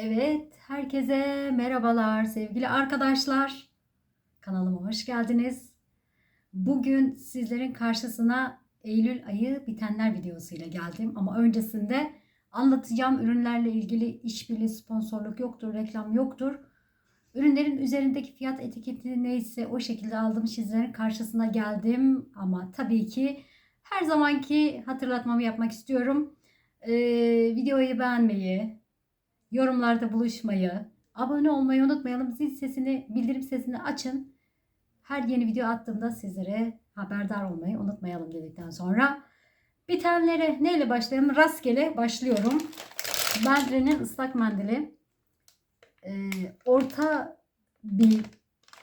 Evet, herkese merhabalar sevgili arkadaşlar. Kanalıma hoş geldiniz. Bugün sizlerin karşısına Eylül ayı bitenler videosuyla geldim. Ama öncesinde anlatacağım ürünlerle ilgili işbirliği, sponsorluk yoktur, reklam yoktur. Ürünlerin üzerindeki fiyat etiketi neyse o şekilde aldım sizlerin karşısına geldim. Ama tabii ki her zamanki hatırlatmamı yapmak istiyorum. Ee, videoyu beğenmeyi, yorumlarda buluşmayı, abone olmayı unutmayalım. Zil sesini, bildirim sesini açın. Her yeni video attığımda sizlere haberdar olmayı unutmayalım dedikten sonra bitenlere neyle başlayalım? Rastgele başlıyorum. Bendre'nin ıslak mendili e, orta bir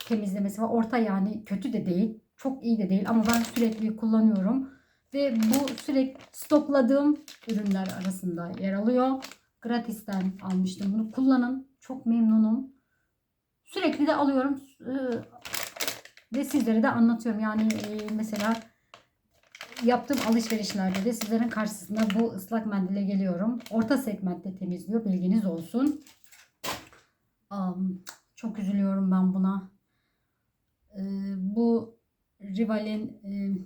temizlemesi var. Orta yani kötü de değil. Çok iyi de değil ama ben sürekli kullanıyorum. Ve bu sürekli stokladığım ürünler arasında yer alıyor. Gratis'ten almıştım bunu. Kullanın. Çok memnunum. Sürekli de alıyorum. Ee, Ve sizlere de anlatıyorum. Yani e, mesela yaptığım alışverişlerde de sizlerin karşısına bu ıslak mendile geliyorum. Orta segmentte temizliyor. Bilginiz olsun. Çok üzülüyorum ben buna. Ee, bu Rival'in e,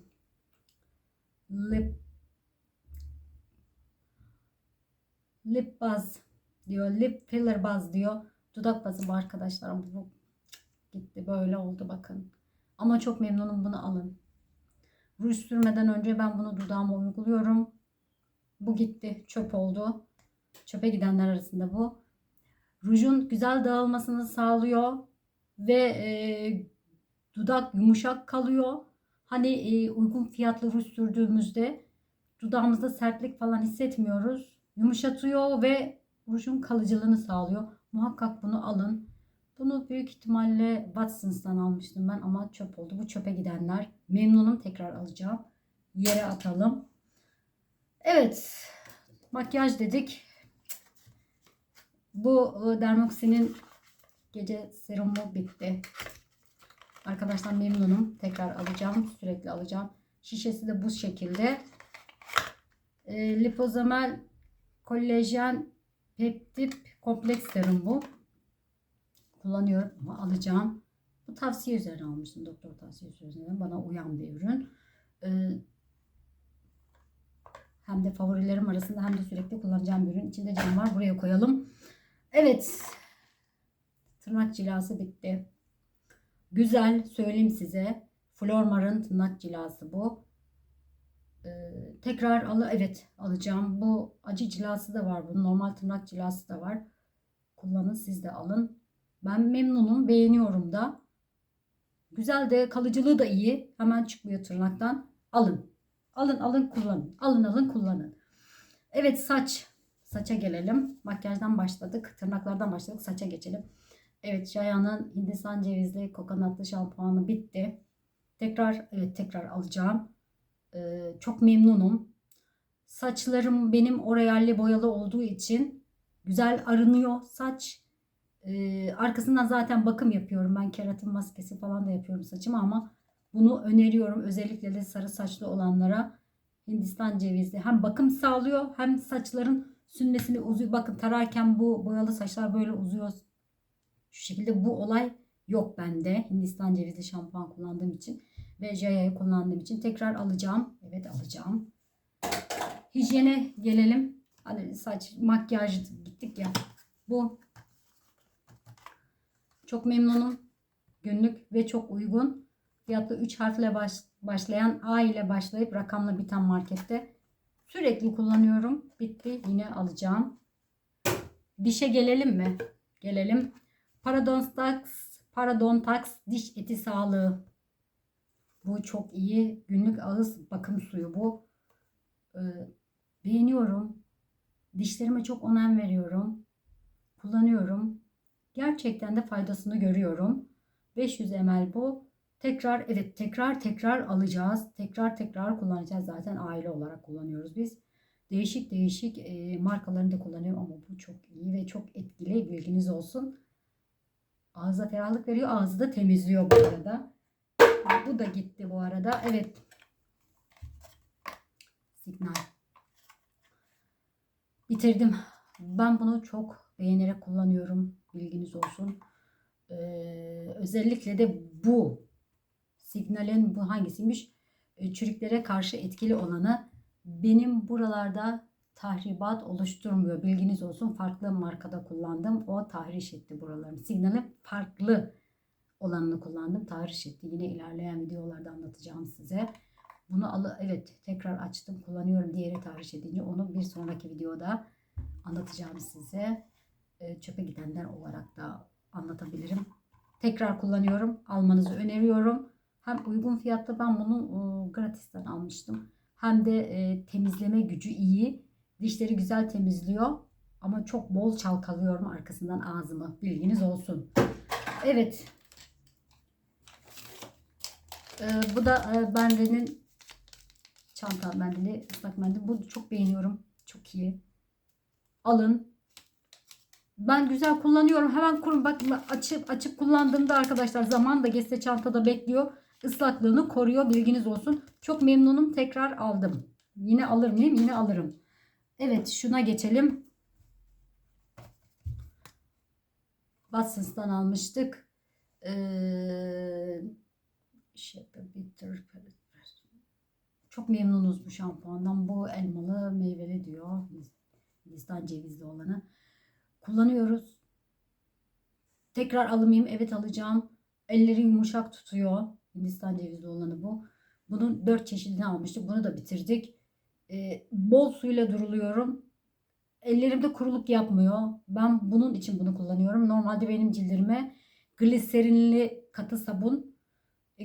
lip lip baz diyor. Lip filler baz diyor. Dudak bazı bu arkadaşlar. Bu gitti böyle oldu bakın. Ama çok memnunum bunu alın. Ruj sürmeden önce ben bunu dudağıma uyguluyorum. Bu gitti. Çöp oldu. Çöpe gidenler arasında bu. Rujun güzel dağılmasını sağlıyor. Ve e, dudak yumuşak kalıyor. Hani e, uygun fiyatlı ruj sürdüğümüzde dudağımızda sertlik falan hissetmiyoruz. Yumuşatıyor ve rujun kalıcılığını sağlıyor. Muhakkak bunu alın. Bunu büyük ihtimalle Watsons'tan almıştım ben ama çöp oldu. Bu çöpe gidenler. Memnunum tekrar alacağım. Yere atalım. Evet. Makyaj dedik. Bu e, Dermoxin'in gece serumu bitti. Arkadaşlar memnunum. Tekrar alacağım. Sürekli alacağım. Şişesi de bu şekilde. E, lipozomal kolajen peptip kompleks serum bu. Kullanıyorum ama alacağım. Bu tavsiye üzerine almıştım. Doktor tavsiyesi üzerine. Bana uyan bir ürün. E, hem de favorilerim arasında hem de sürekli kullanacağım bir ürün. İçinde cam var. Buraya koyalım. Evet. Tırnak cilası bitti. Güzel söyleyeyim size. Flormar'ın tırnak cilası bu. Tekrar al evet alacağım. Bu acı cilası da var. Bu normal tırnak cilası da var. Kullanın siz de alın. Ben memnunum. Beğeniyorum da. Güzel de kalıcılığı da iyi. Hemen çıkmıyor tırnaktan. Alın. Alın alın kullanın. Alın alın kullanın. Evet saç. Saça gelelim. Makyajdan başladık. Tırnaklardan başladık. Saça geçelim. Evet Şayan'ın Hindistan cevizli kokonatlı şampuanı bitti. Tekrar evet tekrar alacağım. Ee, çok memnunum. Saçlarım benim orayalli boyalı olduğu için güzel arınıyor saç. Ee, arkasından zaten bakım yapıyorum. Ben keratin maskesi falan da yapıyorum saçıma ama bunu öneriyorum. Özellikle de sarı saçlı olanlara Hindistan cevizli hem bakım sağlıyor hem saçların sünmesini uzuyor. Bakın tararken bu boyalı saçlar böyle uzuyor. Şu şekilde bu olay yok bende. Hindistan cevizli şampuan kullandığım için ve Jaya'yı kullandığım için tekrar alacağım. Evet alacağım. Hijyene gelelim. Hani saç, makyaj gittik ya. Bu çok memnunum. Günlük ve çok uygun. Fiyatı 3 harfle baş, başlayan A ile başlayıp rakamla biten markette. Sürekli kullanıyorum. Bitti. Yine alacağım. Dişe gelelim mi? Gelelim. Parodontax, Parodontax diş eti sağlığı. Bu çok iyi. Günlük ağız bakım suyu bu. Ee, beğeniyorum. Dişlerime çok önem veriyorum. Kullanıyorum. Gerçekten de faydasını görüyorum. 500 ml bu. Tekrar evet tekrar tekrar alacağız. Tekrar tekrar kullanacağız. Zaten aile olarak kullanıyoruz biz. Değişik değişik e, markalarını da kullanıyorum ama bu çok iyi ve çok etkili. Bilginiz olsun. Ağza ferahlık veriyor. Ağzı da temizliyor bu arada. Bu da gitti bu arada. Evet. Signal. Bitirdim. Ben bunu çok beğenerek kullanıyorum. Bilginiz olsun. Ee, özellikle de bu signalin bu hangisiymiş? Ee, çürüklere karşı etkili olanı benim buralarda tahribat oluşturmuyor. Bilginiz olsun. Farklı markada kullandım. O tahriş etti buralarını. Signalin farklı olanını kullandım. Tahriş etti. Yine ilerleyen videolarda anlatacağım size. Bunu alı evet tekrar açtım kullanıyorum diğeri tahriş edince onu bir sonraki videoda anlatacağım size. Ee, çöpe gidenler olarak da anlatabilirim. Tekrar kullanıyorum. Almanızı öneriyorum. Hem uygun fiyatlı ben bunu e, gratisten almıştım. Hem de e, temizleme gücü iyi. Dişleri güzel temizliyor. Ama çok bol çalkalıyorum arkasından ağzımı. Bilginiz olsun. Evet. Ee, bu da e, Bende'nin çanta mendili, ıslak mendil. Bunu çok beğeniyorum. Çok iyi. Alın. Ben güzel kullanıyorum. Hemen kurun. Bak açıp açıp kullandığımda arkadaşlar zaman da geçse çantada bekliyor. Islaklığını koruyor. Bilginiz olsun. Çok memnunum. Tekrar aldım. Yine alır mıyım? Yine alırım. Evet şuna geçelim. Watsons'tan almıştık. Ee, Çok memnunuz bu şampuandan. Bu elmalı meyveli diyor. Hindistan cevizli olanı. Kullanıyoruz. Tekrar alamayayım. Evet alacağım. Elleri yumuşak tutuyor. Hindistan cevizli olanı bu. Bunun dört çeşidini almıştık. Bunu da bitirdik. Ee, bol suyla duruluyorum. Ellerimde kuruluk yapmıyor. Ben bunun için bunu kullanıyorum. Normalde benim cildirime gliserinli katı sabun,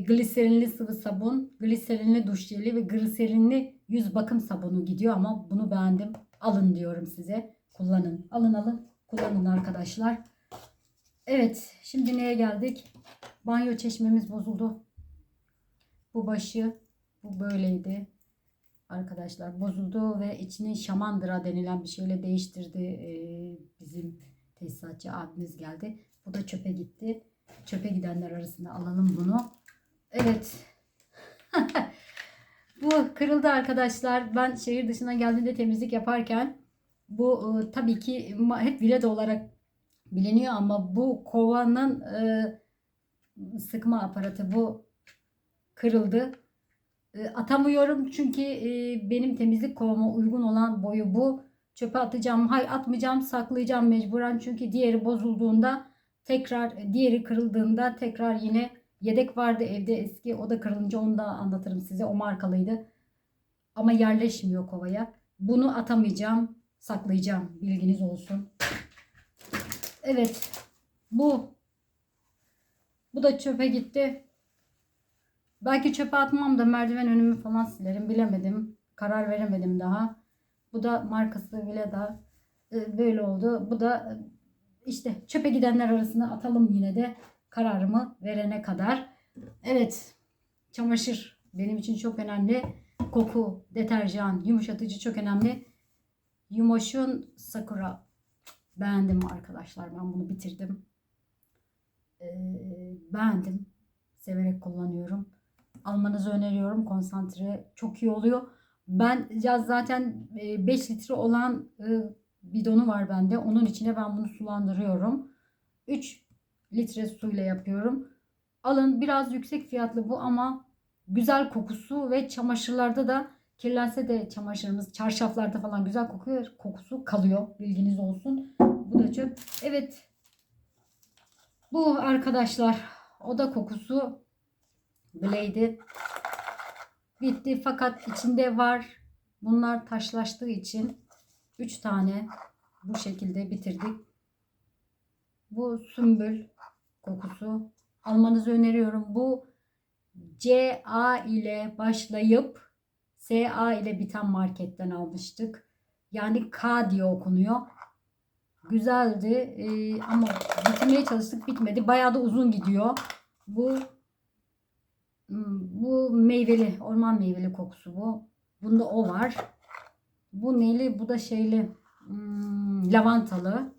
gliserinli sıvı sabun, gliserinli duş jeli ve gliserinli yüz bakım sabunu gidiyor ama bunu beğendim. Alın diyorum size. Kullanın. Alın alın. Kullanın arkadaşlar. Evet. Şimdi neye geldik? Banyo çeşmemiz bozuldu. Bu başı bu böyleydi. Arkadaşlar bozuldu ve içini şamandıra denilen bir şeyle değiştirdi. Ee, bizim tesisatçı abimiz geldi. Bu da çöpe gitti. Çöpe gidenler arasında alalım bunu. Evet. bu kırıldı arkadaşlar. Ben şehir dışına geldiğinde temizlik yaparken bu e, tabii ki hep vileda olarak biliniyor ama bu kovanın e, sıkma aparatı bu kırıldı. E, atamıyorum çünkü e, benim temizlik kovama uygun olan boyu bu. Çöpe atacağım. Hay atmayacağım, saklayacağım mecburen. Çünkü diğeri bozulduğunda tekrar diğeri kırıldığında tekrar yine yedek vardı evde eski. O da kırılınca onu da anlatırım size. O markalıydı. Ama yerleşmiyor kovaya. Bunu atamayacağım. Saklayacağım. Bilginiz olsun. Evet. Bu. Bu da çöpe gitti. Belki çöpe atmam da merdiven önümü falan silerim. Bilemedim. Karar veremedim daha. Bu da markası bile da e, böyle oldu. Bu da e, işte çöpe gidenler arasında atalım yine de kararımı verene kadar. Evet. Çamaşır benim için çok önemli. Koku, deterjan, yumuşatıcı çok önemli. Yumoş'un Sakura. Beğendim arkadaşlar. Ben bunu bitirdim. Ee, beğendim. Severek kullanıyorum. Almanızı öneriyorum. Konsantre çok iyi oluyor. Ben ya zaten 5 litre olan e, bidonu var bende. Onun içine ben bunu sulandırıyorum. 3 litre suyla yapıyorum. Alın biraz yüksek fiyatlı bu ama güzel kokusu ve çamaşırlarda da kirlense de çamaşırımız çarşaflarda falan güzel kokuyor. Kokusu kalıyor. Bilginiz olsun. Bu da çöp. Evet. Bu arkadaşlar oda kokusu Blade'i bitti fakat içinde var. Bunlar taşlaştığı için 3 tane bu şekilde bitirdik. Bu sümbül kokusu almanızı öneriyorum. Bu CA ile başlayıp SA ile biten marketten almıştık. Yani K diye okunuyor. Güzeldi ee, ama bitirmeye çalıştık bitmedi. Bayağı da uzun gidiyor. Bu bu meyveli, orman meyveli kokusu bu. Bunda o var. Bu neyli? Bu da şeyli hmm, lavantalı.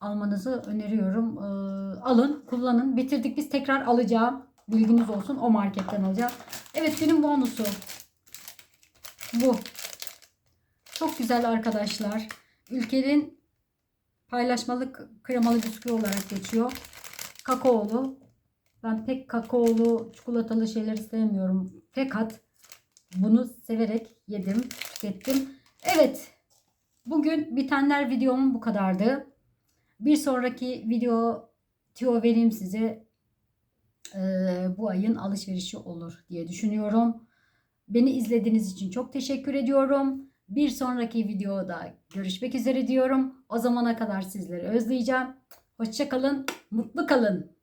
Almanızı öneriyorum. Ee, alın, kullanın. Bitirdik biz tekrar alacağım. Bilginiz olsun. O marketten alacağım. Evet günün bonusu. Bu. Çok güzel arkadaşlar. Ülkenin paylaşmalık kremalı bisküvi olarak geçiyor. Kakaolu. Ben pek kakaolu çikolatalı şeyleri sevmiyorum. Fakat bunu severek yedim, tükettim. Evet. Bugün bitenler videomun bu kadardı. Bir sonraki video tüyo vereyim size. Ee, bu ayın alışverişi olur diye düşünüyorum. Beni izlediğiniz için çok teşekkür ediyorum. Bir sonraki videoda görüşmek üzere diyorum. O zamana kadar sizleri özleyeceğim. Hoşçakalın, mutlu kalın.